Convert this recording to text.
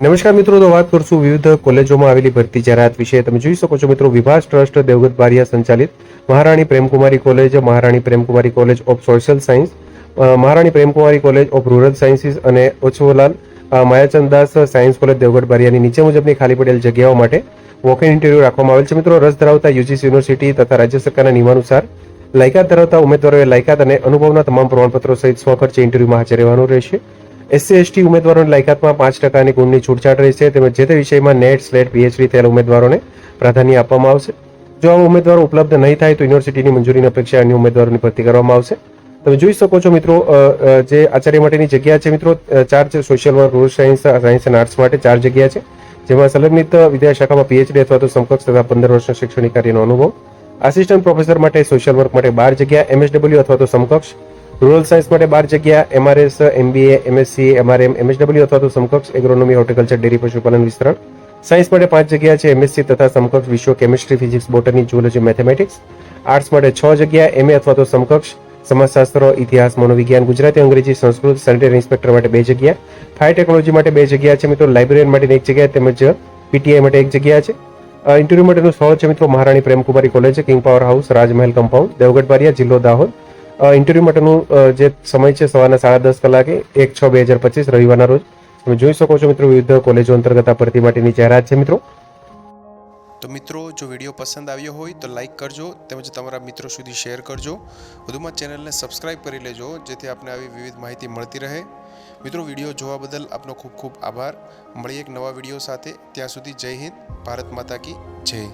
નમસ્કાર મિત્રો, તો વાત કરશું વિવિધ કોલેજોમાં આવેલી ભરતી જાહેરાત વિશે. તમે જોઈ શકો છો મિત્રો, વિભાસ ટ્રસ્ટ દેવગત બારિયા સંચાલિત, Maharani Premkumari college, Maharani Premkumari college of social science Maharani Premkumari college of rural sciences અને ઓછવલાલ માયાચંદાસ માયાચંદ દાસ સાયન્સ કોલેજ દેવગઢ બારિયાની નીચે મુજબની ખાલી પડેલ જગ્યાઓ માટે વોક ઇન ઇન્ટરવ્યુ રાખવામાં આવેલ છે. મિત્રો, રસ ધરાવતા યુજીસી યુનિવર્સિટી તથા રાજ્ય સરકારના નિયમાનુસાર લાયકાત ધરાવતા ઉમેદવારોએ લાયકાત અને અનુભવના તમામ પ્રમાણપત્રો સહિત સ્વખર્ચે ઇન્ટરવ્યુમાં હાજર રહેવાનું રહેશે. એસસી, એસટી ઉમેદવારોની લાયકાતમાં પાંચ ટકાની ગુણની છૂટછાટ રહેશે. તેમજ જે તે વિષયમાં નેટ સ્લેટ પીએચડી થયેલા ઉમેદવારોને પ્રાધાન્ય આપવામાં આવશે. જો આ ઉમેદવારો ઉપલબ્ધ નહીં થાય તો યુનિવર્સિટીની મંજૂરીની અપેક્ષા અન્ય ઉમેદવારોની ભરતી કરવામાં આવશે. તમે જોઈ શકો છો મિત્રો જે આચાર્ય માટેની જગ્યા છે મિત્રો ચાર છે social work rural science science અને આર્ટ્સ માટે ચાર જગ્યા છે. જેમાં સંલગ્નિત વિદ્યાશાખામાં પીએચડી અથવા તો સમકક્ષ તથા પંદર વર્ષના શૈક્ષણિક કાર્યનો અનુભવ. આસિસ્ટન્ટ પ્રોફેસર માટે સોશિયલ વર્ક માટે બાર જગ્યા એમએસડબલ્યુ અથવા તો સમકક્ષ. રૂરલ સાયન્સ માટે બાર જગ્યા M R S M B A M S C M R M M S W અથવા તો સમકક્ષ એગ્રોનોમી હોર્ટિકલ્ચર ડેરી પશુપાલન વિસ્તરણ. સાયન્સ માટે પાંચ જગ્યા છે એમએસસી તથા સમકક્ષ વિશ્વ chemistry physics botany zoology mathematics arts માટે છ જગ્યા એમએ અથવા તો સમકક્ષ સમાજશાસ્ત્ર, ઇતિહાસ, મનોવિજ્ઞાન, ગુજરાતી, અંગ્રેજી, સંસ્કૃત સેનિટરી ઇન્સ્પેક્ટર માટે બે જગ્યા. ફાયર ટેકનોલોજી માટે બે જગ્યા છે મિત્રો લાઇબ્રેરિયન માટે એક જગ્યા તેમજ પીટીઆઈ માટે એક જગ્યા છે. ઇન્ટરવ્યુ માટેનું સ્થળ છે મિત્રો, Maharani Premkumari college king power house Rajmahal compound Devgadh Baria જિલ્લો દાહોદ. ઇન્ટરવ્યુ માટેનું જે સમય છે સવારના સાડા દસ કલાકે, એક છ બે હજાર પચીસ રવિવારના રોજ. તમે જોઈ શકો છો મિત્રો વિવિધ કોલેજો અંતર્ગત આ ભરતી માટેની જાહેરાત છે મિત્રો. તો મિત્રો, જો વીડિયો પસંદ આવ્યો હોય તો લાઈક કરજો, તેમજ તમારા મિત્રો સુધી શેર કરજો. વધુમાં ચેનલને સબસ્ક્રાઇબ કરી લેજો, જેથી આપને આવી વિવિધ માહિતી મળતી રહે. મિત્રો, વીડિયો જોવા બદલ આપનો ખૂબ ખૂબ આભાર. મળીએ એક નવા વીડિયો સાથે. ત્યાં સુધી જય હિન્દ, ભારત માતા કી જય.